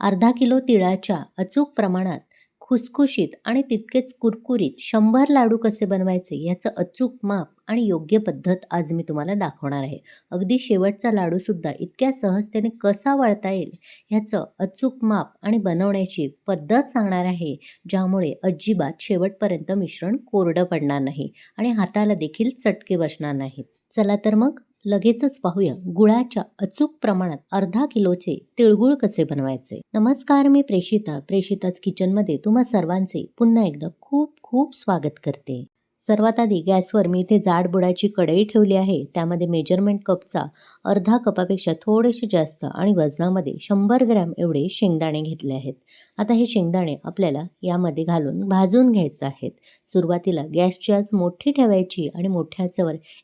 अर्धा किलो तिळाच्या अचूक प्रमाणात खुसखुशीत आणि तितकेच कुरकुरीत शंभर लाडू कसे बनवायचे याचं अचूक माप आणि योग्य पद्धत आज मी तुम्हाला दाखवणार आहे. अगदी शेवटचा लाडूसुद्धा इतक्या सहजतेने कसा वळता येईल ह्याचं अचूक माप आणि बनवण्याची पद्धत सांगणार आहे ज्यामुळे अजिबात शेवटपर्यंत मिश्रण कोरडं पडणार नाही आणि हाताला देखील चटके बसणार नाहीत. चला तर मग लगेचच पाहूया. गुळाच्या अचूक प्रमाणात अर्धा किलोचे तिळगुळ कसे बनवायचे? नमस्कार मी प्रेषिता. प्रेषिताच किचनमध्ये तुम्हा सर्वांचे पुन्हा एकदा खूप खूप स्वागत करते. सर्वात आधी गॅसवर मी इथे जाड बुडाची कढई ठेवली आहे. त्यामध्ये मेजरमेंट कपचा अर्धा कपापेक्षा थोडेसे जास्त आणि वजनामध्ये शंभर ग्रॅम एवढे शेंगदाणे घेतले आहेत. आता हे शेंगदाणे आपल्याला यामध्ये घालून भाजून घ्यायचे आहेत. सुरुवातीला गॅसची आज मोठी ठेवायची आणि मोठ्या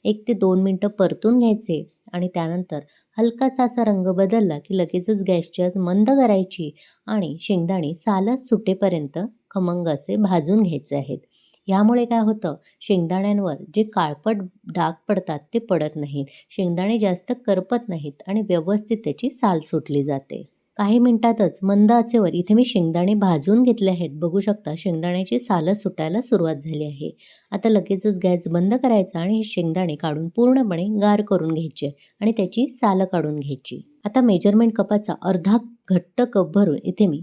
एक ते दोन मिनटं परतून घ्यायचे आणि त्यानंतर हलकासा असा रंग बदलला की लगेचच गॅसची आज मंद करायची आणि शेंगदाणे सालच सुटेपर्यंत खमंग असे भाजून घ्यायचे आहेत. यामुळे काय होतं? शेंगदाण्यांवर जे काळपट डाग पडतात ते पडत नाहीत. शेंगदाणे जास्त करपत नाहीत आणि व्यवस्थित त्याची साल सुटली जाते. काही मिनिटातच मंद आचेवर इथे मी शेंगदाणे भाजून घेतले आहेत. बघू शकता शेंगदाण्याची सालं सुटायला सुरुवात झाली आहे. आता लगेचच गॅस बंद करायचा आणि हे शेंगदाणे काढून पूर्णपणे गार करून घ्यायचे आणि त्याची सालं काढून घ्यायची. आता मेजरमेंट कपाचा अर्धा घट्ट कप भरून इथे मी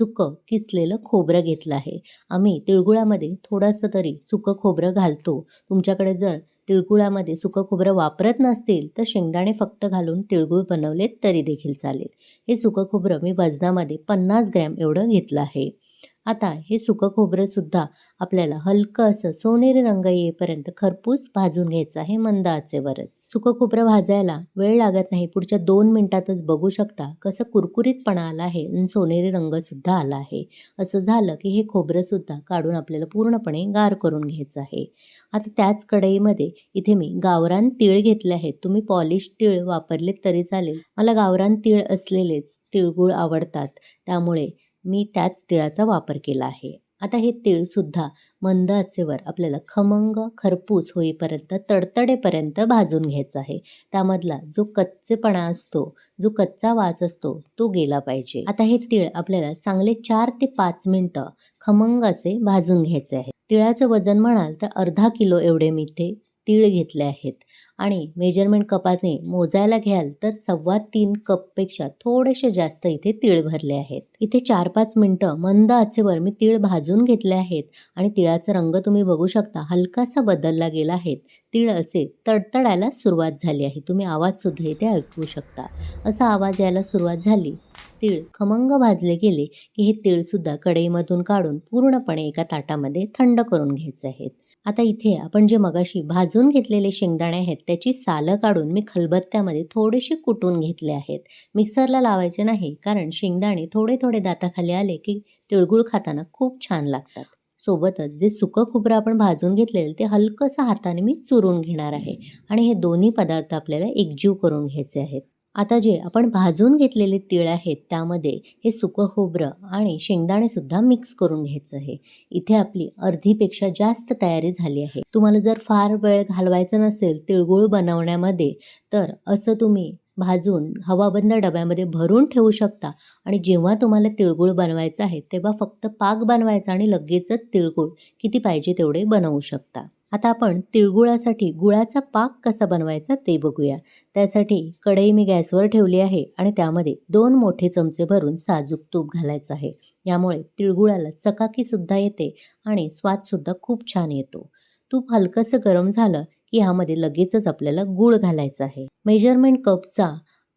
सुकं किसलेलं खोबरं घेतलं आहे. आम्ही तिळगुळामध्ये थोडंसं तरी सुकं खोबरं घालतो. तुमच्याकडे जर तिळगुळामध्ये सुकं खोबरं वापरत नसतील तर शेंगदाणे फक्त घालून तिळगुळ बनवलेत तरी देखील चालेल. हे सुकं खोबरं मी वजनामध्ये पन्नास ग्रॅम एवढं घेतलं आहे. आता हे सुकं खोबरंसुद्धा आपल्याला हलकं असं सोनेरी रंग येईपर्यंत खरपूस भाजून घ्यायचं आहे मंद आचेवरच सुकं खोबरं भाजायला वेळ लागत नाही. पुढच्या दोन मिनिटातच बघू शकता कसं कुरकुरीतपणा आला आहे आणि सोनेरी रंगसुद्धा आला आहे. असं झालं की हे खोबरंसुद्धा काढून आपल्याला पूर्णपणे गार करून घ्यायचं आहे. आता त्याच कढईमध्ये इथे मी गावरान तीळ घेतले आहेत. तुम्ही पॉलिश तीळ वापरले तरी चालेल. मला गावरान तीळ असलेलेच तिळगुळ आवडतात. त्यामुळे मी त्याच तिळाचा वापर केला आहे. आता हे तीळसुद्धा मंद आचेवर आपल्याला खमंग खरपूस होईपर्यंत तडतडेपर्यंत भाजून घ्यायचा आहे. त्यामधला जो कच्चेपणा असतो जो कच्चा वास असतो तो गेला पाहिजे. आता हे तीळ आपल्याला चांगले चार ते पाच मिनटं खमंग असे भाजून घ्यायचे आहे. तिळाचं वजन म्हणाल तर अर्धा किलो एवढे मी ते तीळ घेतले आहेत. आणि मेजरमेंट कपाने मोजायला घ्याल तर सव्वा तीन कपपेक्षा थोडेसे जास्त इथे तीळ भरले आहेत. इथे चार पाच मिनटं मंद आचेवर मी तीळ भाजून घेतले आहेत. आणि तिळाचा रंग तुम्ही बघू शकता हलकासा बदलला गेला आहे. तीळ असे तडतडायला सुरुवात झाली आहे. तुम्ही आवाजसुद्धा इथे ऐकू शकता. असा आवाज यायला सुरुवात झाली. तीळ खमंग भाजले गेले की हे तीळसुद्धा कढईमधून काढून पूर्णपणे एका ताटामध्ये थंड करून घ्यायचे आहेत. आता इथे आपण जे मगाशी भाजून घेतलेले शेंगदाणे आहेत त्याची सालं काढून मी खलबत्त्यामध्ये थोडेसे कुटून घेतले आहेत. मिक्सरला लावायचे नाही कारण शेंगदाणे थोडे थोडे दाताखाली आले की तिळगुळ खाताना खूप छान लागतात. सोबतच जे सुकं खोबरं आपण भाजून घेतलेलं ते हलकंसं हाताने मी चुरून घेणार आहे. आणि हे दोन्ही पदार्थ आपल्याला एकजीव करून घ्यायचे आहेत. आता जे आपण भाजून घेतलेले तीळ आहेत त्यामध्ये हे सुकं खोबरं आणि शेंगदाणेसुद्धा मिक्स करून घ्यायचं आहे. इथे आपली अर्धीपेक्षा जास्त तयारी झाली आहे. तुम्हाला जर फार वेळ घालवायचा नसेल तिळगुळ बनवण्यामध्ये तर असं तुम्ही भाजून हवाबंद डब्यामध्ये भरून ठेवू शकता. आणि जेव्हा तुम्हाला तिळगुळ बनवायचं आहे तेव्हा फक्त पाक बनवायचा आणि लगेचच तिळगुळ किती पाहिजे तेवढे बनवू शकता. आता आपण तिळगुळासाठी गुळाचा पाक कसा बनवायचा ते बघूया. त्यासाठी कढई मी गॅसवर ठेवली आहे आणि त्यामध्ये दोन मोठे चमचे भरून साजूक तूप घालायचं आहे. यामुळे तिळगुळाला चकाकीसुद्धा येते आणि स्वादसुद्धा खूप छान येतो. तूप हलकंसं गरम झालं की ह्यामध्ये लगेचच आपल्याला गूळ घालायचा आहे. मेजरमेंट कपचा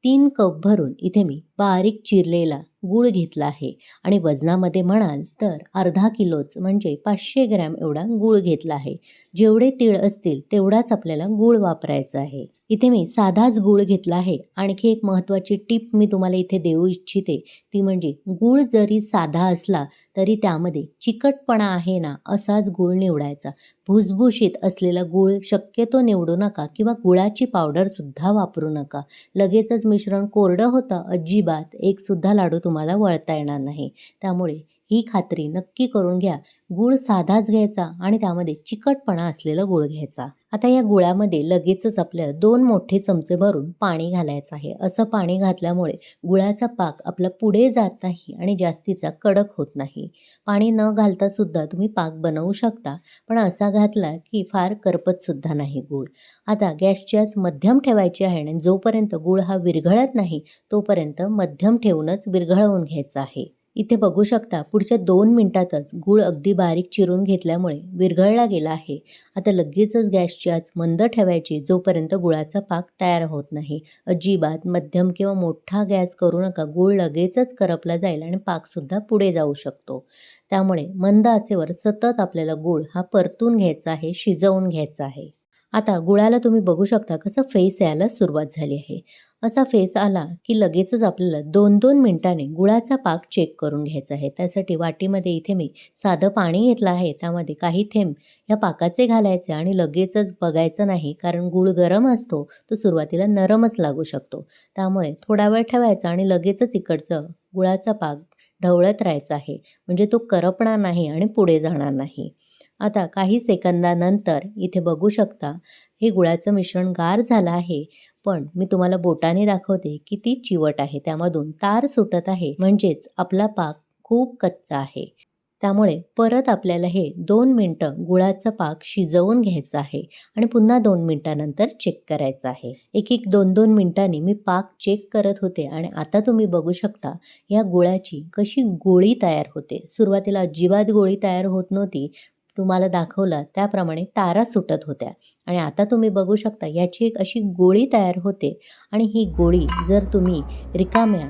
तीन कप भरून इथे मी बारीक चिरलेला गूळ घेतला आहे. आणि वजनामध्ये म्हणाल तर अर्धा किलोच म्हणजे पाचशे ग्रॅम एवढा गूळ घेतला आहे. जेवढे तीळ असतील तेवढाच आपल्याला गूळ वापरायचा आहे. इथे मी साधाच गूळ घेतला आहे. आणखी एक महत्त्वाची टीप मी तुम्हाला इथे देऊ इच्छिते. ती म्हणजे गूळ जरी साधा असला तरी त्यामध्ये चिकटपणा आहे ना असाच गूळ निवडायचा. भुसभुशीत असलेला गूळ शक्यतो निवडू नका किंवा गुळाची पावडरसुद्धा वापरू नका. लगेचच मिश्रण कोरडं होतं अजिबात. एकसुद्धा लाडू तुम्हाला वळता येणार नाही. त्यामुळे ही खात्री नक्की करून घ्या. गूळ साधाच घ्यायचा आणि त्यामध्ये चिकटपणा असलेला गूळ घ्यायचा. आता या गुळामध्ये लगेचच आपल्याला दोन मोठे चमचे भरून पाणी घालायचं आहे. असं पाणी घातल्यामुळे गुळाचा पाक आपला पुढे जात नाही आणि जास्तीचा कडक होत नाही. पाणी न घालता सुद्धा तुम्ही पाक बनवू शकता पण असा घातला की फार करपतसुद्धा नाही गूळ. आता गॅसची आज मध्यम ठेवायची आहे आणि जोपर्यंत गूळ हा विरघळत नाही तोपर्यंत मध्यम ठेवूनच विरघळवून घ्यायचा आहे. इथे बघू शकता पुढच्या दोन मिनिटातच गूळ अगदी बारीक चिरून घेतल्यामुळे विरघळला गेला आहे. आता लगेचच गॅसची आज मंद ठेवायची जोपर्यंत गुळाचा पाक तयार होत नाही. अजिबात मध्यम किंवा मोठा गॅस करू नका गूळ लगेचच करपला जाईल आणि पाकसुद्धा पुढे जाऊ शकतो. त्यामुळे मंद आचेवर सतत आपल्याला गूळ हा परतून घ्यायचा आहे शिजवून घ्यायचा आहे. आता गुळाला तुम्ही बघू शकता कसं फेस यायला सुरुवात झाली आहे. असा फेस आला की लगेचच आपल्याला दोन दोन मिनटाने गुळाचा पाक चेक करून घ्यायचा आहे. त्यासाठी वाटीमध्ये इथे मी साधं पाणी घेतलं आहे. त्यामध्ये काही थेंब ह्या पाकाचे घालायचे आणि लगेचच बघायचं नाही कारण गुळ गरम असतो तो सुरुवातीला नरमच लागू शकतो. त्यामुळे थोडा वेळ ठेवायचा आणि लगेचच इकडचं गुळाचा पाक ढवळत राहायचा आहे. म्हणजे तो करपणार नाही आणि पुढे जाणार नाही. आता काही सेकंदानंतर इथे बघू शकता हे गुळाचं मिश्रण गार झालं आहे पण मी तुम्हाला बोटाने दाखवते की ती चिवट आहे त्यामधून तार सुटत आहे म्हणजेच आपला पाक खूप कच्चा आहे. त्यामुळे परत आपल्याला हे दोन मिनटं गुळाचा पाक शिजवून घ्यायचा आहे आणि पुन्हा दोन मिनटानंतर चेक करायचं आहे. एक एक दोन दोन मिनटांनी मी पाक चेक करत होते आणि आता तुम्ही बघू शकता या गुळाची कशी गोळी तयार होते. सुरुवातीला अजिबात गोळी तयार होत नव्हती तुम्हाला दाखवला त्याप्रमाणे तारा सुटत होत्या. आणि आता तुम्ही बघू शकता याची एक अशी गोळी तयार होते. आणि ही गोळी जर तुम्ही रिकाम्या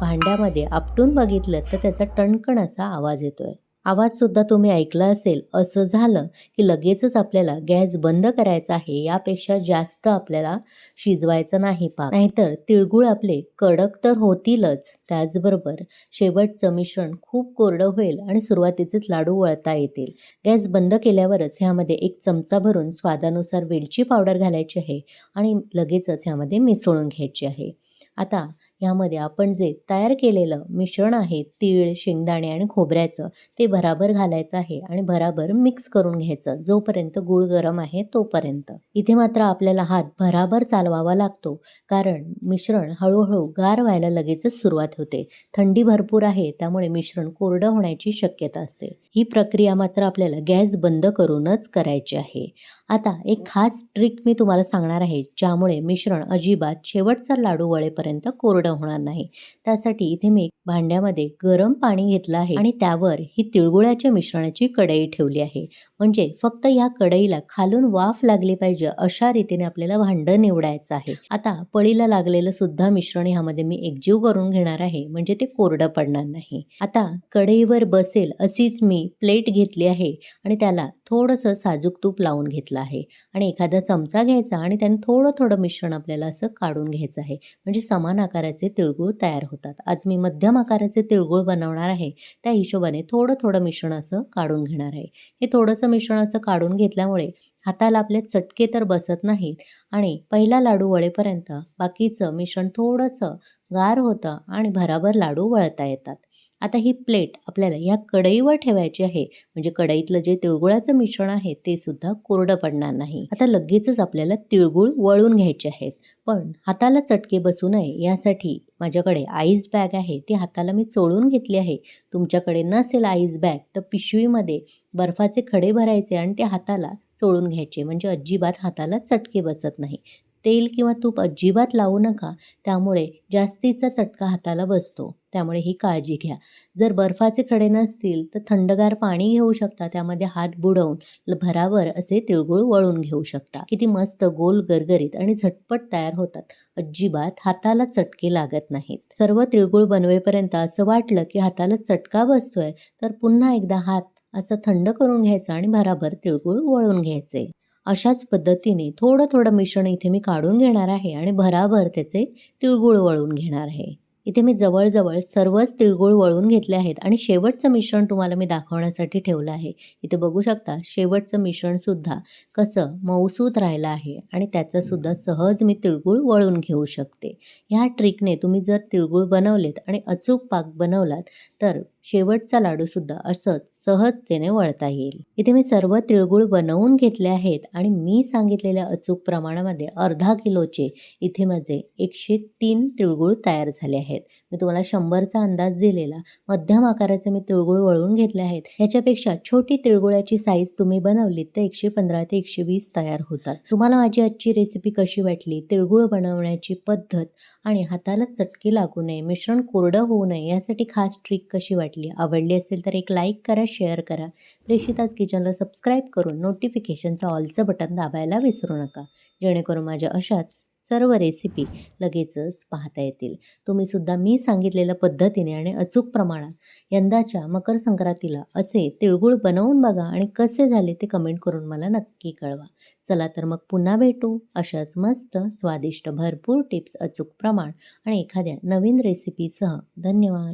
भांड्यामध्ये आपटून बघितलं तर त्याचा टणकण असा आवाज येतो आहे आवाजसुद्धा तुम्ही ऐकला असेल असं झालं की लगेचच आपल्याला गॅस बंद करायचा आहे यापेक्षा जास्त आपल्याला शिजवायचं नाही पाक. नाहीतर तिळगुळ आपले कडक तर होतीलच. त्याचबरोबर शेवटचं मिश्रण खूप कोरडं होईल आणि सुरुवातीचेच लाडू वळता येतील. गॅस बंद केल्यावरच ह्यामध्ये एक चमचा भरून स्वादानुसार वेलची पावडर घालायची आहे आणि लगेचच ह्यामध्ये मिसळून घ्यायची आहे. आता ह्यामध्ये आपण जे तयार केलेलं मिश्रण आहे तीळ शेंगदाणे आणि खोबऱ्याचं ते भराभर घालायचं आहे आणि भराभर मिक्स करून घ्यायचं जोपर्यंत गूळ गरम आहे तोपर्यंत. इथे मात्र आपल्याला हात भराभर चालवावा लागतो कारण मिश्रण हळूहळू गार व्हायला लगेचच सुरुवात होते. थंडी भरपूर आहे त्यामुळे मिश्रण कोरडं होण्याची शक्यता असते. ही प्रक्रिया मात्र आपल्याला गॅस बंद करूनच करायची आहे. आता एक खास ट्रिक मी तुम्हाला सांगणार आहे ज्यामुळे मिश्रण अजिबात शेवटचा लाडू वळेपर्यंत कोरडं होणार नाही. त्यासाठी इथे मी भांड्यामध्ये गरम पाणी घेतलं आहे आणि त्यावर ही तिळगुळाच्या मिश्रणाची कढई ठेवली आहे. म्हणजे फक्त या कढईला खालून वाफ लागली पाहिजे अशा रीतीने आपल्याला भांडं निवडायचं आहे. आता पळीला लागलेलं सुद्धा मिश्रण ह्यामध्ये मी एकजीव करून घेणार आहे. म्हणजे ते कोरडं पडणार नाही. आता कढईवर बसेल अशीच मी प्लेट घेतली आहे आणि त्याला थोडंसं साजूक तूप लावून घेतलं आहे. आणि एखादा चमचा घ्यायचा आणि त्याने थोडं थोडं मिश्रण आपल्याला असं काढून घ्यायचं आहे. म्हणजे समान आकाराचे तिळगुळ तयार होतात. आज मी मध्यम आकाराचे तिळगुळ बनवणार आहे. त्या हिशोबाने थोडं थोडं मिश्रण असं काढून घेणार आहे. हे थोडंसं मिश्रण असं काढून घेतल्यामुळे हाताला आपले चटके तर बसत नाहीत. आणि पहिला लाडू वळेपर्यंत बाकीचं मिश्रण थोडंसं गार होतं आणि भराभर लाडू वळता येतात. आता ही प्लेट आपल्याला या कढईवर ठेवायची आहे. म्हणजे कढईतलं जे तिळगुळाचं मिश्रण आहे ते सुद्धा कोरडं पडणार नाही. आता लगेचच आपल्याला तिळगुळ वळून घ्यायचे आहेत. पण हाताला चटके बसू नये यासाठी माझ्याकडे आईस बॅग आहे. ती हाताला मी चोळून घेतली आहे. तुमच्याकडे नसेल आईस बॅग तर पिशवीमध्ये बर्फाचे खडे भरायचे आणि ते हाताला चोळून घ्यायचे. म्हणजे अजिबात हाताला चटके बसत नाही. तेल किंवा तूप अजिबात लावू नका. त्यामुळे जास्तीचा चटका हाताला बसतो. त्यामुळे ही काळजी घ्या. जर बर्फाचे खडे नसतील तर थंडगार पाणी घेऊ शकता. त्यामध्ये हात बुडवून भरावर असे तिळगुळ वळून घेऊ शकता. किती मस्त गोल गरगरीत आणि झटपट तयार होतात. अजिबात हाताला चटके लागत नाहीत. सर्व तिळगुळ बनवेपर्यंत असं वाटलं की हाताला चटका बसतोय तर पुन्हा एकदा हात असं थंड करून घ्यायचं आणि भराभर तिळगुळ वळून घ्यायचे. अशाच पद्धतीने थोडं थोडं मिश्रण इथे मी काढून घेणार आहे आणि भराभर त्याचे तिळगुळ वळून घेणार आहे. इथे मी जवळजवळ सर्वच तिळगुळ वळून घेतले आहेत आणि शेवटचं मिश्रण तुम्हाला मी दाखवण्यासाठी ठेवलं आहे. इथे बघू शकता शेवटचं मिश्रणसुद्धा कसं मऊसूत राहिलं आहे आणि त्याचंसुद्धा सहज मी तिळगुळ वळून घेऊ शकते. ह्या ट्रिकने तुम्ही जर तिळगुळ बनवलेत आणि अचूक पाक बनवलात तर शेवटचा लाडूसुद्धा असंच सहजतेने वळता येईल. इथे मी सर्व तिळगुळ बनवून घेतले आहेत आणि मी सांगितलेल्या अचूक प्रमाणामध्ये अर्धा किलोचे इथे माझे 103 तिळगुळ तयार झाले आहेत. मी तुम्हाला 100चा अंदाज दिलेला. मध्यम आकाराचे मी तिळगुळ वळून घेतले आहेत. ह्याच्यापेक्षा छोटी तिळगुळाची साईज तुम्ही बनवलीत तर 115 ते 120 तयार होतात. तुम्हाला माझी आजची रेसिपी कशी वाटली? तिळगुळ बनवण्याची पद्धत आणि हाताला चटके लागू नये, मिश्रण कोरडं होऊ नये यासाठी खास ट्रिक कशी वाटली? आवडली असेल तर एक लाईक करा, शेअर करा. प्रेषिताज किचनला सबस्क्राईब करून नोटिफिकेशनचं ऑलचं बटन दाबायला विसरू नका. जेणेकरून माझ्या अशाच सर्व रेसिपी लगेचच पाहता येतील. तुम्हीसुद्धा मी सांगितलेल्या पद्धतीने आणि अचूक प्रमाणात यंदाच्या मकर संक्रांतीला असे तिळगुळ बनवून बघा आणि कसे झाले ते कमेंट करून मला नक्की कळवा. चला तर मग पुन्हा भेटू अशाच मस्त, स्वादिष्ट, भरपूर टिप्स, अचूक प्रमाण आणि एखाद्या नवीन रेसिपीसह. धन्यवाद.